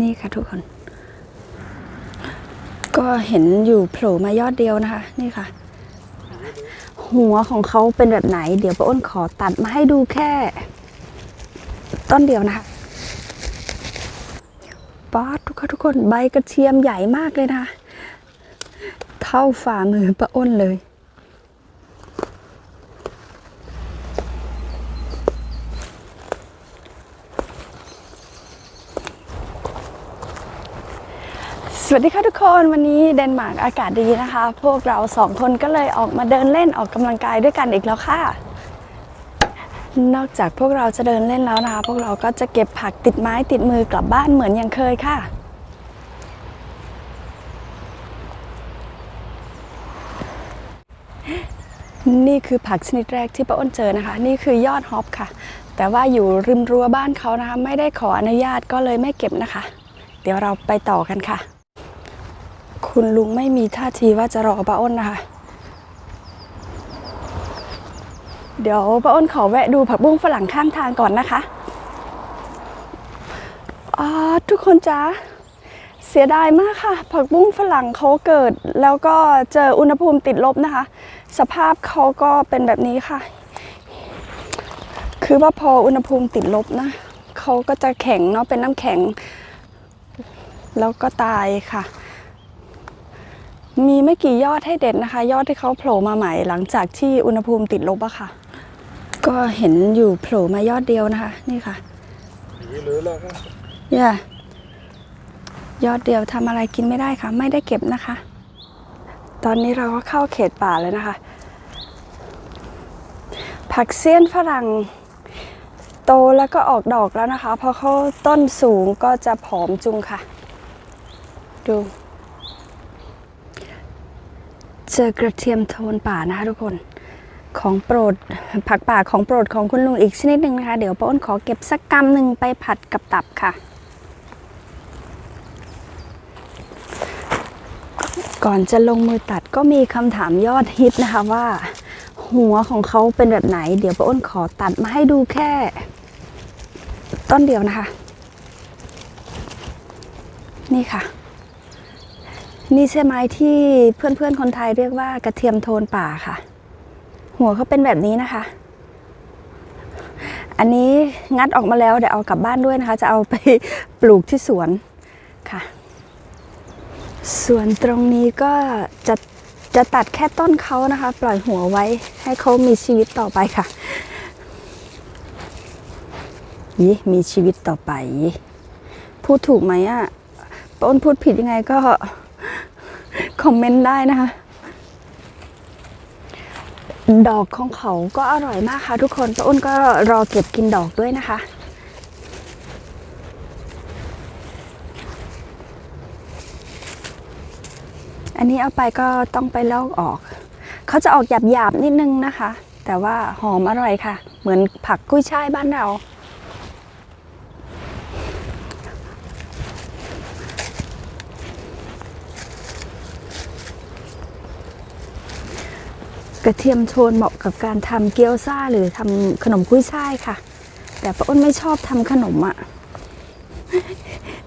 นี่ค่ะทุกคน ก็เห็นอยู่โผล่มายอดเดียวนะคะ นี่ค่ะ หัวของเขาเป็นแบบไหน เดี๋ยวป้าอ้นขอตัดมาให้ดูแค่ ต้นเดียวนะคะป๊าดทุกคนทุกคนใบกระเทียมใหญ่มากเลยนะคะ เท่าฝ่ามือป้าอ้นเลย วัสดีค่ะทุกคนวันนี้เดนมาร์กอากาศดีนะคะ พวกเราสองคนก็เลยออกมาเดินเล่นออกกำลังกายด้วยกันอีกแล้วค่ะ นอกจากพวกเราจะเดินเล่นแล้วนะคะ พวกเราก็จะเก็บผักติดไม้ติดมือกลับบ้านเหมือนอย่างเคยค่ะ นี่คือผักชนิดแรกที่ป้าอ้นเจอนะคะ นี่คือยอดฮอปค่ะ แต่ว่าอยู่ริมรั้วบ้านเขานะคะ ไม่ได้ขออนุญาตก็เลยไม่เก็บนะคะ เดี๋ยวเราไปต่อกันค่ะ คุณลุงไม่มีท่าทีว่าจะรอป้าอ้นนะคะ เดี๋ยวป้าอ้นขอแวะดูผักบุ้งฝรั่งข้างทางก่อนนะคะทุกคนจ้าเสียดายมากค่ะ ผักบุ้งฝรั่งเขาเกิด แล้วก็เจออุณหภูมิติดลบนะคะ สภาพเขาก็เป็นแบบนี้ค่ะ คือว่าพออุณหภูมิติดลบนะเขาก็จะแข็งเนาะเป็นน้ำแข็ง แล้วก็ตายค่ะ มีไม่กี่ยอดให้เด็ดนะคะ ยอดที่เขาโผล่มาใหม่ หลังจากที่อุณหภูมิติดลบอะค่ะ ก็เห็นอยู่โผล่มายอดเดียวนะคะ นี่ค่ะ Wie vil ødelægge? อย่ยอดเดียวทำอะไรกินไม่ได้ค่ะ ไม่ได้เก็บนะคะ ตอนนี้เราก็เข้าเขตป่าแล้วนะคะ ผักเสี้ยนฝรั่งโตแล้วก็ออกดอกแล้วนะคะ พอเขาต้นสูงก็จะผอมจุงค่ะ ดู เจอกระเทียมโทนป่านะคะทุกคนของโปรดผักป่าของโปรดของคุณลุงอีกชนิดหนึ่งนะคะ เดี๋ยวป้าอ้นขอเก็บสักกำหนึ่งไปผัดกับตับค่ะ ก่อนจะลงมือตัดก็มีคำถามยอดฮิตนะคะว่า หัวของเขาเป็นแบบไหน เดี๋ยวป้าอ้นขอตัดมาให้ดูแค่ ต้นเดียวนะคะ นี่ค่ะ นี่ใช่ไหมที่เพื่อนๆคนไทยเรียกว่ากระเทียมโทนป่าค่ะ หัวเขาเป็นแบบนี้นะคะ อันนี้งัดออกมาแล้วเดี๋ยวเอากลับบ้านด้วยนะคะ จะเอาไปปลูกที่สวนค่ะ ส่วนตรงนี้ก็จะจะตัดแค่ต้นเขานะคะ ปล่อยหัวไว้ให้เขามีชีวิตต่อไปค่ะยี่มีชีวิตต่อไป พูดถูกไหมอะ่ะต้นพูดผิดยังไงก็ คอมเมนต์ได้นะคะ ดอกของเขาก็อร่อยมากค่ะทุกคนป้าอ้นก็รอเก็บกินดอกด้วยนะคะอันนี้เอาไปก็ต้องไปลอกออก เขาจะออกหยาบๆนิดนึงนะคะ แต่ว่าหอมอร่อยค่ะ เหมือนผักกุ้ยช่ายบ้านเรา กระเทียมโทนเหมาะกับการทำเกี๊ยวซ่าหรือทำขนมกุ้ยช่ายค่ะ แต่ป้าอ้นไม่ชอบทำขนมอะ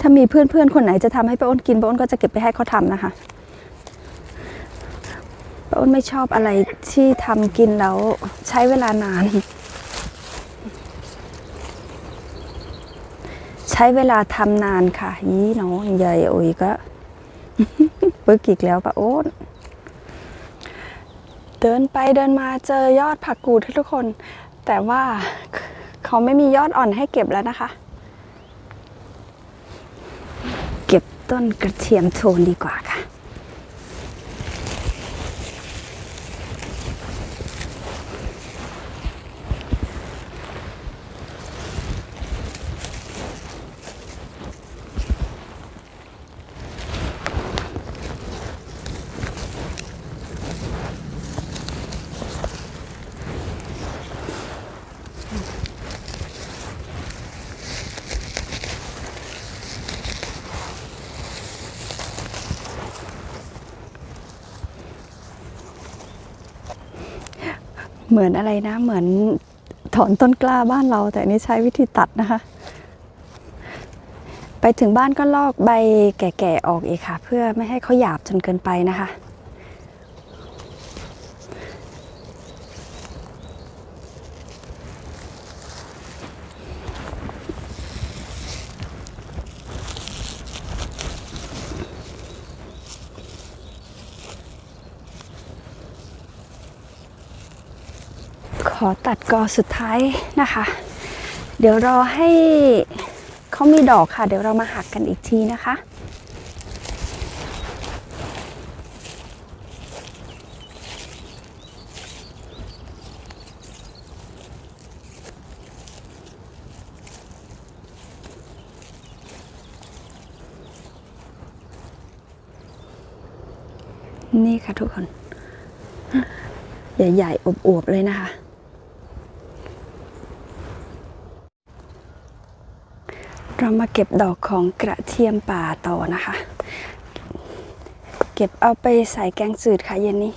ถ้ามีเพื่อนๆคนไหนจะทำให้ป้าอ้นกินป้าอ้นก็จะเก็บไปให้เขาทำนะคะป้าอ้นไม่ชอบอะไรที่ทำกินแล้วใช้เวลานาน ใช้เวลาทำนานค่ะยี่น้องใหญ่โอ้ยก็ปึกอีกแล้วป้าอ้น เดินไปเดินมาเจอยอดผักกูดทุกคน แต่ว่าเขาไม่มียอดอ่อนให้เก็บแล้วนะคะ เก็บต้นกระเทียมโทนดีกว่าค่ะ เหมือนอะไรนะ เหมือนถอนต้นกล้าบ้านเรา แต่อันนี้ใช้วิธีตัดนะคะ ไปถึงบ้านก็ลอกใบแก่ๆออกอีกค่ะ เพื่อไม่ให้เขาหยาบจนเกินไปนะคะ อตัดกอสุดท้ายนะคะ เดี๋ยวรอให้เขามีดอกค่ะ เดี๋ยวเรามาหักกันอีกทีนะคะนี่ค่ะทุกคน ใหญ่ๆอวบๆ เลยนะคะ เรามาเก็บดอกของกระเทียมป่าต่อนะคะ เก็บเอาไปใส่แกงจืดค่ะเย็นนี้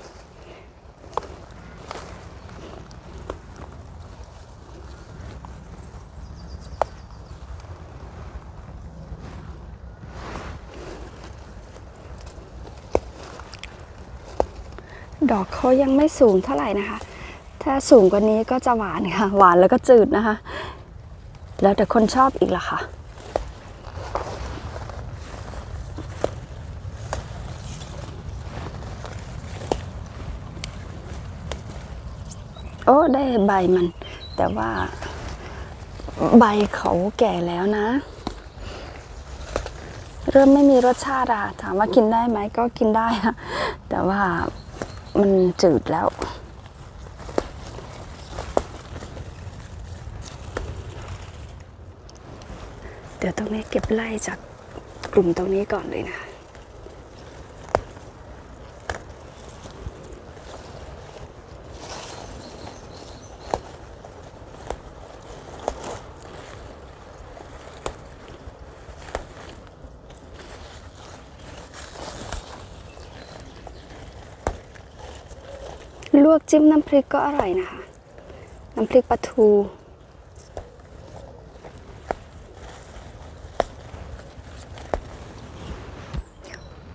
ดอกเขายังไม่สูงเท่าไหร่นะคะ ถ้าสูงกว่านี้ก็จะหวานค่ะ หวานแล้วก็จืดนะคะ แล้วแต่คนชอบอีกละค่ะ โอ้ได้ใบมัน แต่ว่าใบเขาแก่แล้วนะ เริ่มไม่มีรสชาติอะถามว่ากินได้ไหมก็กินได้นะแต่ว่ามันจืดแล้วเดี๋ยวตรงนี้เก็บไล่จากกลุ่มตรงนี้ก่อนเลยนะ จิ้มน้ำพริกก็อร่อยนะคะ น้ำพริกปลาทู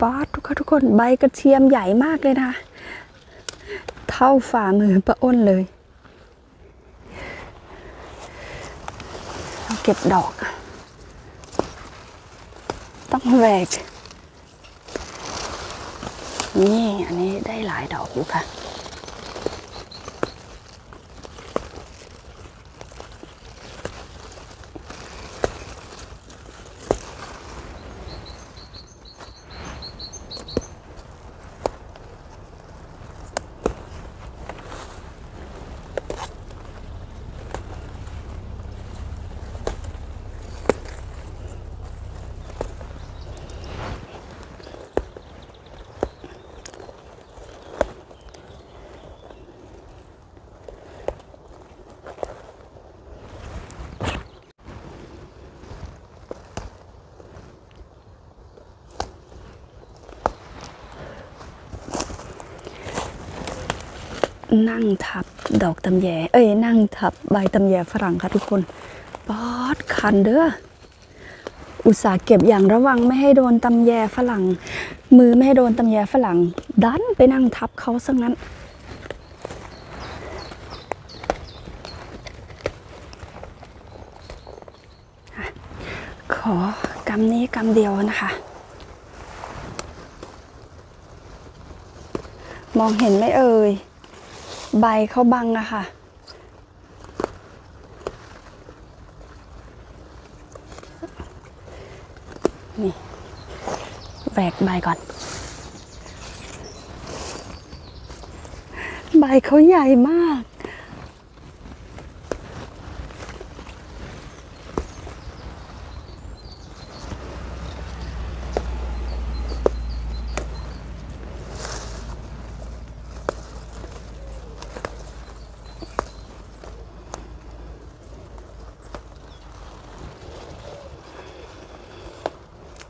ป๊าทุกคนทุกคนใบกระเทียมใหญ่มากเลยนะ เท่าฝ่ามือป้าอ้นเลยเราเก็บดอก ต้องแหวกนี่ อันนี้ได้หลายดอกอยู่ค่ะ นั่งทับดอกตำแย เอ้ยนั่งทับใบตำแยฝรั่งค่ะทุกคนป๊อดคันเด้ออุตส่าห์เก็บอย่างระวังไม่ให้โดนตำแยฝรั่ง มือไม่ให้โดนตำแยฝรั่ง ดันไปนั่งทับเขาซะงั้น ขอกำนี้กำเดียวนะคะ มองเห็นไหมเอ่ย ใบเขาบังอะค่ะ นี่แหวกใบก่อน ใบเขาใหญ่มาก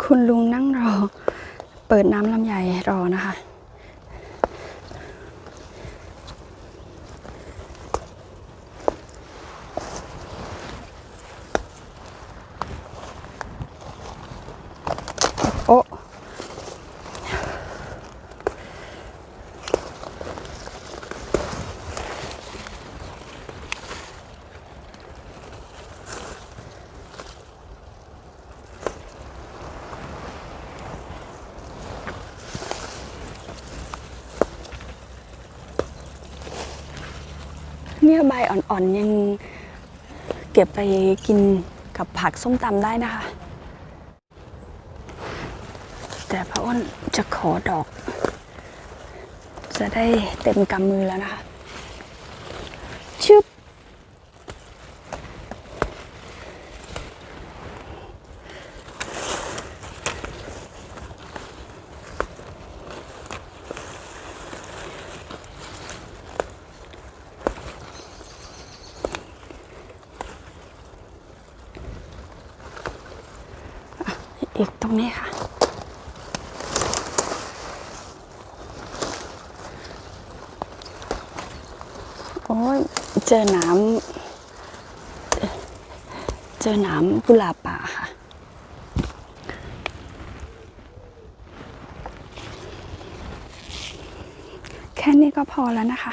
คุณลุงนั่งรอ เปิดน้ำลำไยรอนะคะ เนี่ยใบอ่อนๆยังเก็บไปกินกับผักส้มตำได้นะคะ แต่พระอ้นจะขอดอก จะได้เต็มกำมือแล้วนะคะ ชึบ อีกตรง นี้ค่ะ โอ้ยเจอหน้ำเจอหน้ำกุหลาบป่าค่ะแค่นี้ก็พอแล้วนะคะ